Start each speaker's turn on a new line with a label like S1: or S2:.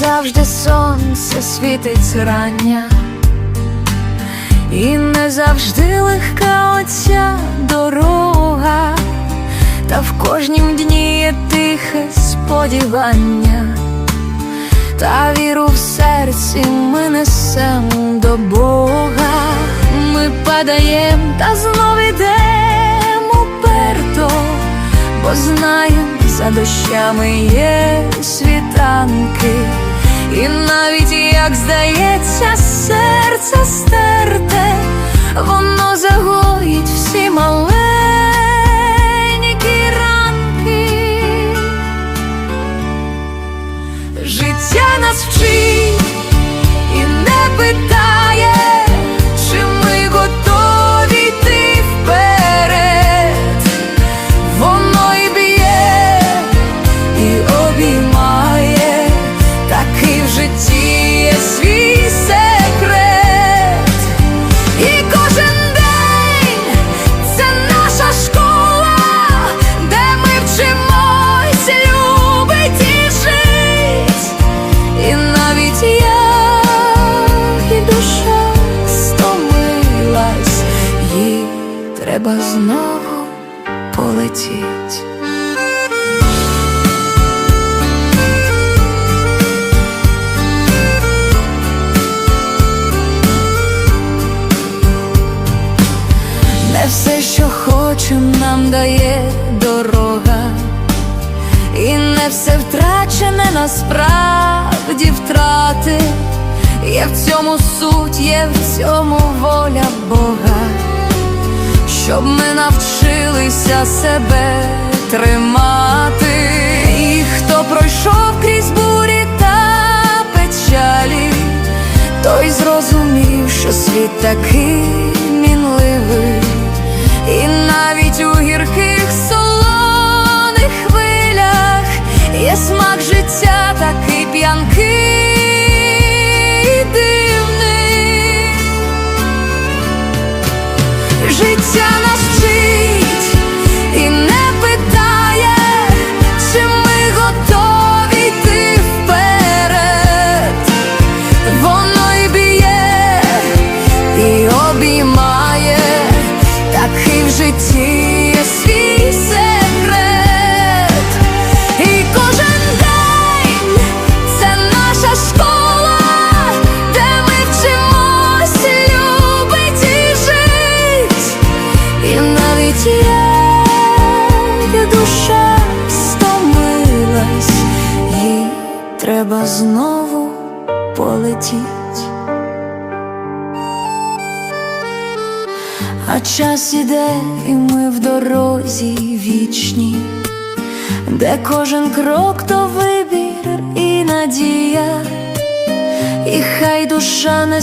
S1: завжди сонце світить зрання, і не завжди легка оця дорога, та в кожнім дні є тихе сподівання, та віру в серці ми несем до Бога. Ми падаєм та знов ідем уперто, бо знаєм, за дощами є світанки, і навіть як здається, серце стерте, воно загоїть всі маленькі ранки. Життя нас вчить знову полетіть. Не все, що хочем, нам дає дорога. І не все втрачене насправді втрати. Є в цьому суть, є в цьому воля Бога, щоб ми навчилися себе тримати. І хто пройшов крізь бурі та печалі, той зрозумів, що світ такий мінливий, і навіть у гірких солоних хвилях є смак життя такий п'янкий Життя нас вчить і навіть душа стомилась, їй треба знову полетіть. А час іде, і ми в дорозі вічні, де кожен крок то вибір і надія, і хай душа не